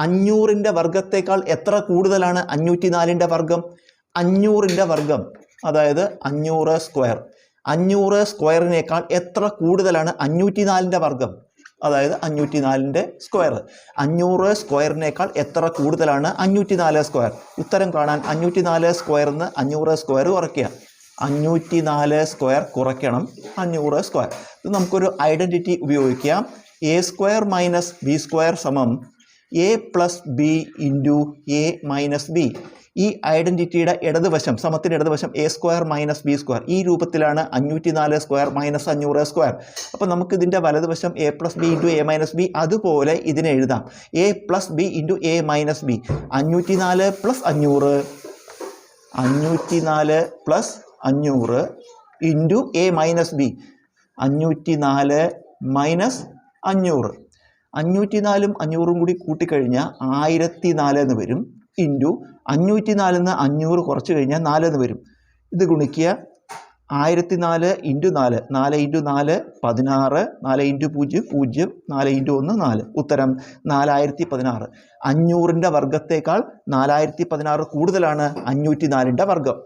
അഞ്ഞൂറിന്റെ വർഗത്തേക്കാൾ എത്ര കൂടുതലാണ് അഞ്ഞൂറ്റി നാലിന്റെ വർഗം? അഞ്ഞൂറിന്റെ വർഗം അതായത് അഞ്ഞൂറ് സ്ക്വയർ അഞ്ഞൂറ് സ്ക്വയറിനേക്കാൾ എത്ര കൂടുതലാണ് അഞ്ഞൂറ്റി നാലിന്റെ വർഗം? അതായത് അഞ്ഞൂറ്റി നാലിന്റെ സ്ക്വയർ അഞ്ഞൂറ് സ്ക്വയറിനേക്കാൾ എത്ര കൂടുതലാണ് അഞ്ഞൂറ്റി നാല് സ്ക്വയർ ഉത്തരം കാണാൻ അഞ്ഞൂറ്റി നാല് സ്ക്വയറിന്ന് അഞ്ഞൂറ് സ്ക്വയർ കുറയ്ക്കുക. അഞ്ഞൂറ്റി നാല് സ്ക്വയർ കുറയ്ക്കണം അഞ്ഞൂറ് സ്ക്വയർ ഇത് നമുക്കൊരു ഐഡന്റിറ്റി ഉപയോഗിക്കാം. A square minus B square സമം A plus B into A minus B ഈ ഐഡന്റിറ്റിയുടെ ഇടതുവശം സമത്തിന്റെ ഇടതുവശം A square minus B square ഈ രൂപത്തിലാണ് അഞ്ഞൂറ്റി നാല് സ്ക്വയർ മൈനസ് അഞ്ഞൂറ് സ്ക്വയർ അപ്പോൾ നമുക്കിതിന്റെ വലതുവശം A plus B into A minus B അതുപോലെ ഇതിനെ എഴുതാം. A plus B into A minus B അഞ്ഞൂറ്റി നാല് പ്ലസ് അഞ്ഞൂറ്. അഞ്ഞൂറ്റി നാല് പ്ലസ് അഞ്ഞൂറ് ഇന്റു എ മൈനസ് ബി അഞ്ഞൂറ്റി നാല് മൈനസ് അഞ്ഞൂറ്. അഞ്ഞൂറ്റി നാലും അഞ്ഞൂറും കൂടി കൂട്ടിക്കഴിഞ്ഞാൽ ആയിരത്തി നാല് എന്ന് വരും. ഇന്റു അഞ്ഞൂറ്റി നാലിൽ നിന്ന് അഞ്ഞൂറ് കുറച്ച് കഴിഞ്ഞാൽ നാല് എന്ന് വരും. ഇത് ഗുണിക്കുക. ആയിരത്തി നാല് ഇന്റു നാല്. നാല് ഇന്റു നാല് പതിനാറ്. നാല് ഇന്റു പൂജ്യം പൂജ്യം. നാല് ഇന്റു ഒന്ന് നാല്. ഉത്തരം നാലായിരത്തി പതിനാറ് അഞ്ഞൂറിന്റെ വർഗത്തേക്കാൾ നാലായിരത്തി പതിനാറ് കൂടുതലാണ് അഞ്ഞൂറ്റി നാലിന്റെ വർഗം.